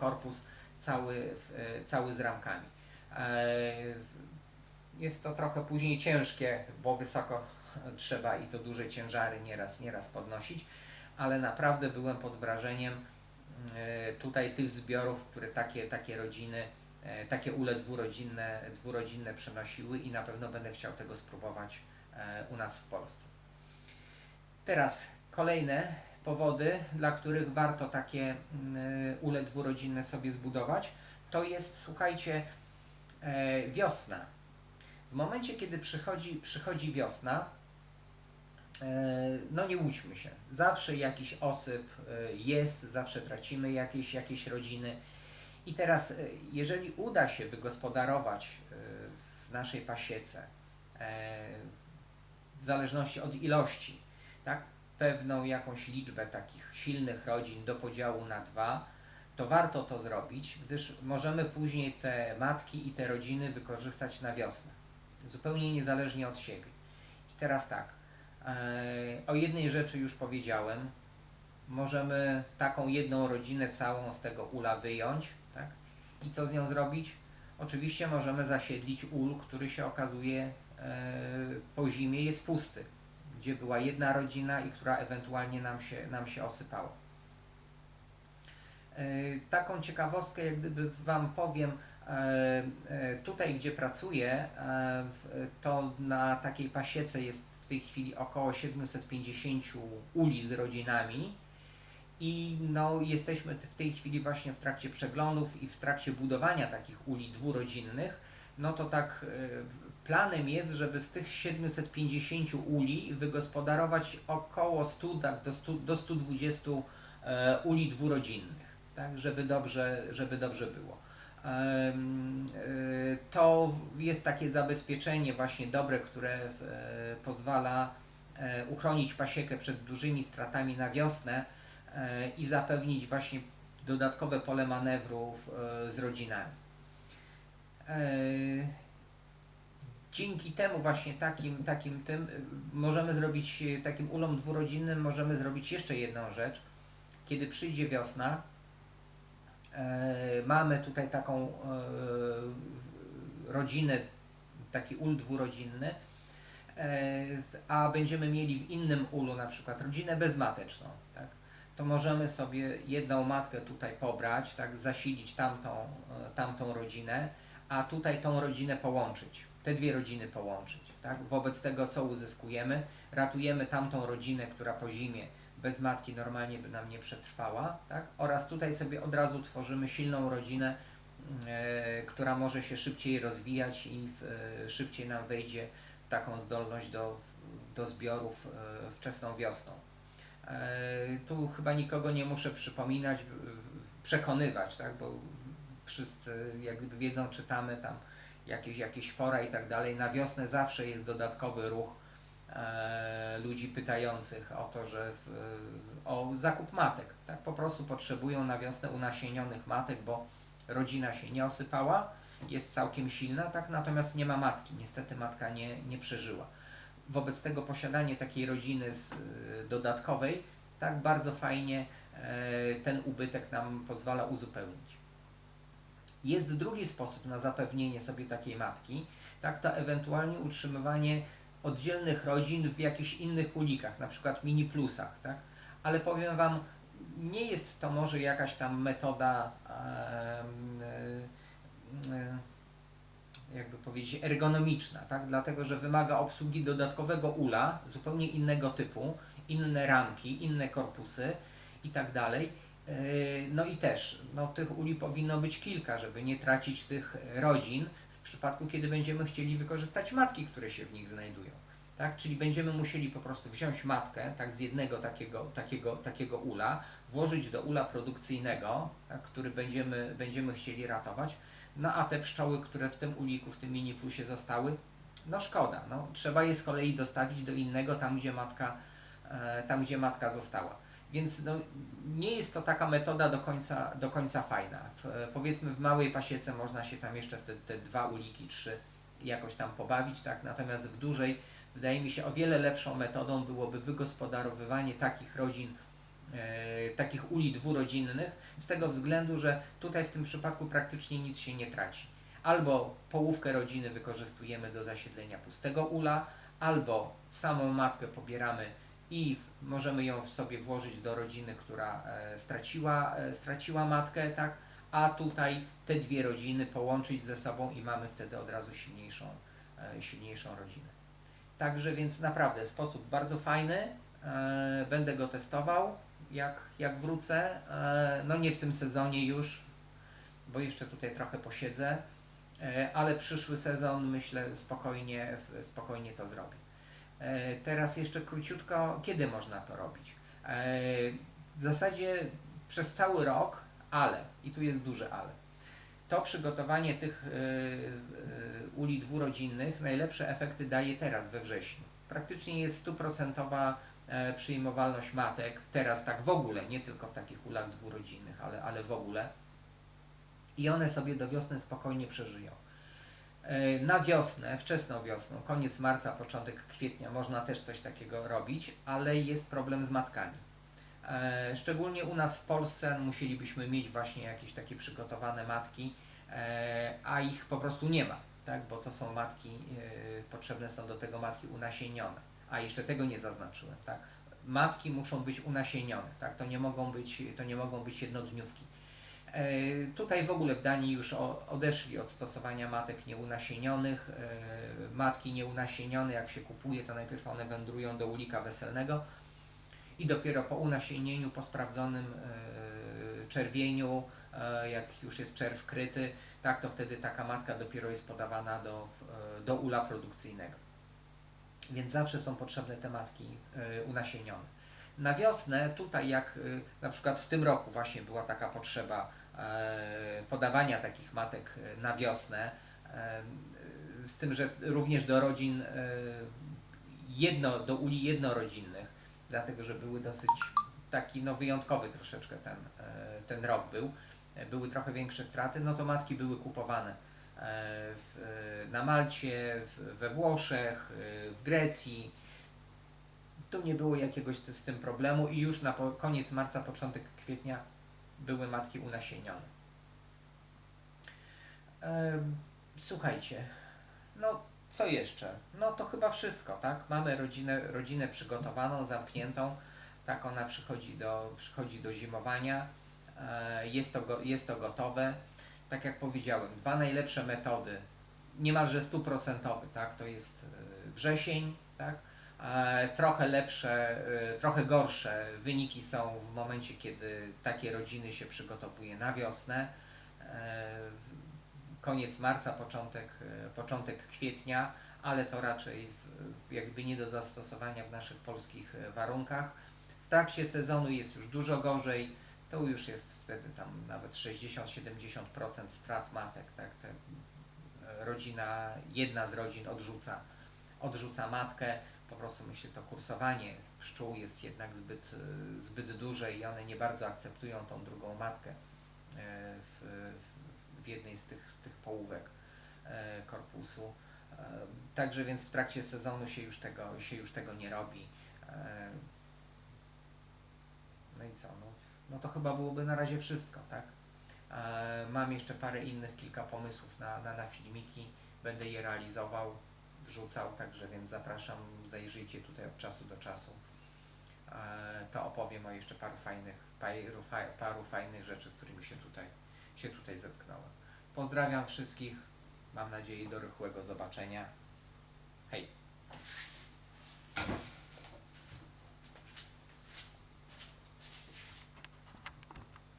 korpus cały, e, cały z ramkami. E, Jest to trochę później ciężkie, bo wysoko trzeba i to duże ciężary nieraz, nieraz podnosić, ale naprawdę byłem pod wrażeniem e, tutaj tych zbiorów, które takie, takie rodziny, takie ule dwurodzinne, dwurodzinne przenosiły i na pewno będę chciał tego spróbować u nas w Polsce. Teraz kolejne powody, dla których warto takie mm, ule dwurodzinne sobie zbudować, to jest, słuchajcie, e, wiosna. W momencie, kiedy przychodzi, przychodzi wiosna, e, no nie łudźmy się. Zawsze jakiś osyp e, jest, zawsze tracimy jakieś, jakieś rodziny. I teraz, jeżeli uda się wygospodarować w naszej pasiece, w zależności od ilości, tak, pewną jakąś liczbę takich silnych rodzin do podziału na dwa, to warto to zrobić, gdyż możemy później te matki i te rodziny wykorzystać na wiosnę, zupełnie niezależnie od siebie. I teraz tak, e, o jednej rzeczy już powiedziałem, możemy taką jedną rodzinę całą z tego ula wyjąć, tak? I co z nią zrobić? Oczywiście możemy zasiedlić ul, który się okazuje e, po zimie jest pusty, gdzie była jedna rodzina i która ewentualnie nam się, nam się osypała. E, Taką ciekawostkę, jak gdyby Wam powiem, e, e, tutaj gdzie pracuję, to na takiej pasiece jest w tej chwili około 750 uli z rodzinami i no, jesteśmy w tej chwili właśnie w trakcie przeglądów i w trakcie budowania takich uli dwurodzinnych, no to tak planem jest, żeby z tych 750 uli wygospodarować około 100 tak, do, 100, do 120 e, uli dwurodzinnych, tak, żeby dobrze, żeby dobrze było. E, To jest takie zabezpieczenie właśnie dobre, które e, pozwala e, uchronić pasiekę przed dużymi stratami na wiosnę e, i zapewnić właśnie dodatkowe pole manewrów e, z rodzinami. E, Dzięki temu właśnie takim, takim tym możemy zrobić y, takim ulom dwurodzinnym możemy zrobić jeszcze jedną rzecz. Kiedy przyjdzie wiosna, e, mamy tutaj taką e, rodzinę, taki ul dwurodzinny, e, a będziemy mieli w innym ulu na przykład rodzinę bezmateczną, tak? to możemy sobie jedną matkę tutaj pobrać, tak, zasilić tamtą, e, tamtą rodzinę, a tutaj tą rodzinę połączyć, te dwie rodziny połączyć. Tak? Wobec tego, co uzyskujemy, ratujemy tamtą rodzinę, która po zimie bez matki normalnie by nam nie przetrwała, tak? oraz tutaj sobie od razu tworzymy silną rodzinę, e, która może się szybciej rozwijać i e, szybciej nam wejdzie w taką zdolność do, do zbiorów e, wczesną wiosną. E, tu chyba nikogo nie muszę przypominać, w- przekonywać, tak? bo wszyscy jak wiedzą, czytamy tam jakieś, jakieś fora i tak dalej. Na wiosnę zawsze jest dodatkowy ruch e, ludzi pytających o to, że w, o zakup matek. Tak? Po prostu potrzebują na wiosnę unasienionych matek, bo rodzina się nie osypała, jest całkiem silna, tak? natomiast nie ma matki. Niestety matka nie, nie przeżyła. Wobec tego posiadanie takiej rodziny z, y, dodatkowej tak bardzo fajnie e, ten ubytek nam pozwala uzupełnić. Jest drugi sposób na zapewnienie sobie takiej matki, tak to ewentualnie utrzymywanie oddzielnych rodzin w jakichś innych ulikach, na przykład mini plusach, tak? Ale powiem Wam, nie jest to może jakaś tam metoda, e, e, jakby powiedzieć, ergonomiczna, tak? Dlatego, że wymaga obsługi dodatkowego ula, zupełnie innego typu, inne ramki, inne korpusy i tak dalej. Yy, No i też, no, tych uli powinno być kilka, żeby nie tracić tych rodzin w przypadku, kiedy będziemy chcieli wykorzystać matki, które się w nich znajdują. Tak? Czyli będziemy musieli po prostu wziąć matkę tak, z jednego takiego, takiego, takiego ula, włożyć do ula produkcyjnego, tak, który będziemy, będziemy chcieli ratować, no a te pszczoły, które w tym uliku, w tym mini plusie zostały, no szkoda, no, trzeba je z kolei dostawić do innego, tam gdzie matka, e, tam, gdzie matka została. Więc no, nie jest to taka metoda do końca, do końca fajna. W, powiedzmy w małej pasiece można się tam jeszcze te, te dwa uliki, trzy jakoś tam pobawić, tak? natomiast w dużej wydaje mi się o wiele lepszą metodą byłoby wygospodarowywanie takich rodzin e, takich uli dwurodzinnych, z tego względu, że tutaj w tym przypadku praktycznie nic się nie traci. Albo połówkę rodziny wykorzystujemy do zasiedlenia pustego ula, albo samą matkę pobieramy i możemy ją w sobie włożyć do rodziny, która e, straciła, e, straciła matkę, tak? A tutaj te dwie rodziny połączyć ze sobą i mamy wtedy od razu silniejszą, e, silniejszą rodzinę. Także więc naprawdę sposób bardzo fajny. Będę go testował, jak, jak wrócę. No nie w tym sezonie już, bo jeszcze tutaj trochę posiedzę, ale przyszły sezon myślę spokojnie, spokojnie to zrobię. E, Teraz jeszcze króciutko, kiedy można to robić? E, W zasadzie przez cały rok, ale, i tu jest duże ale, to przygotowanie tych e, uli dwurodzinnych najlepsze efekty daje teraz we wrześniu. Praktycznie jest stuprocentowa przyjmowalność matek, teraz tak w ogóle, nie tylko w takich ulach dwurodzinnych, ale, ale w ogóle. I one sobie do wiosny spokojnie przeżyją. E, Na wiosnę, wczesną wiosną, koniec marca, początek kwietnia można też coś takiego robić, ale jest problem z matkami. E, Szczególnie u nas w Polsce musielibyśmy mieć właśnie jakieś takie przygotowane matki, e, a ich po prostu nie ma, tak? bo to są matki, potrzebne są do tego matki unasienione. A jeszcze tego nie zaznaczyłem, tak? Matki muszą być unasienione, tak? To nie mogą być, to nie mogą być jednodniówki. E, Tutaj w ogóle w Danii już odeszli od stosowania matek nieunasienionych. E, Matki nieunasienione, jak się kupuje, to najpierw one wędrują do ulika weselnego i dopiero po unasienieniu, po sprawdzonym e, czerwieniu, jak już jest czerw kryty, tak to wtedy taka matka dopiero jest podawana do, do ula produkcyjnego. Więc zawsze są potrzebne te matki unasienione. Na wiosnę, tutaj jak na przykład w tym roku właśnie była taka potrzeba podawania takich matek e, na wiosnę, e, z tym, że również do rodzin e, jedno, do uli jednorodzinnych, dlatego że były dosyć taki no, wyjątkowy troszeczkę ten, e, ten rok był, e, były trochę większe straty, no to matki były kupowane e, w, e, na Malcie, w, we Włoszech, e, w Grecji. Tu nie było jakiegoś z tym problemu i już na koniec marca, początek kwietnia były matki unasienione. Słuchajcie, no co jeszcze? No to chyba wszystko, tak? Mamy rodzinę, rodzinę przygotowaną, zamkniętą, tak ona przychodzi do, przychodzi do zimowania, e, jest, to jest to gotowe. Tak jak powiedziałem, dwa najlepsze metody, niemalże stuprocentowy, tak? To jest e, wrzesień, tak? E, trochę lepsze, e, trochę gorsze wyniki są w momencie, kiedy takie rodziny się przygotowuje na wiosnę. E, koniec marca, początek, początek kwietnia, ale to raczej jakby nie do zastosowania w naszych polskich warunkach. W trakcie sezonu jest już dużo gorzej, to już jest wtedy tam nawet 60-70% strat matek, tak? Te, rodzina, jedna z rodzin odrzuca, odrzuca matkę, po prostu myślę to kursowanie pszczół jest jednak zbyt, e, zbyt duże i one nie bardzo akceptują tą drugą matkę e, w, w, jednej z tych, z tych połówek e, korpusu. Także więc w trakcie sezonu się już tego, się już tego nie robi. No i co? No, no to chyba byłoby na razie wszystko, tak? Mam jeszcze parę innych, kilka pomysłów na, na, na filmiki. Będę je realizował, wrzucał, także więc zapraszam, zajrzyjcie tutaj od czasu do czasu. E, to opowiem o jeszcze paru fajnych, paru, paru fajnych rzeczy, z którymi się tutaj, się tutaj zetknąłem. Pozdrawiam wszystkich, mam nadzieję do rychłego zobaczenia. Hej!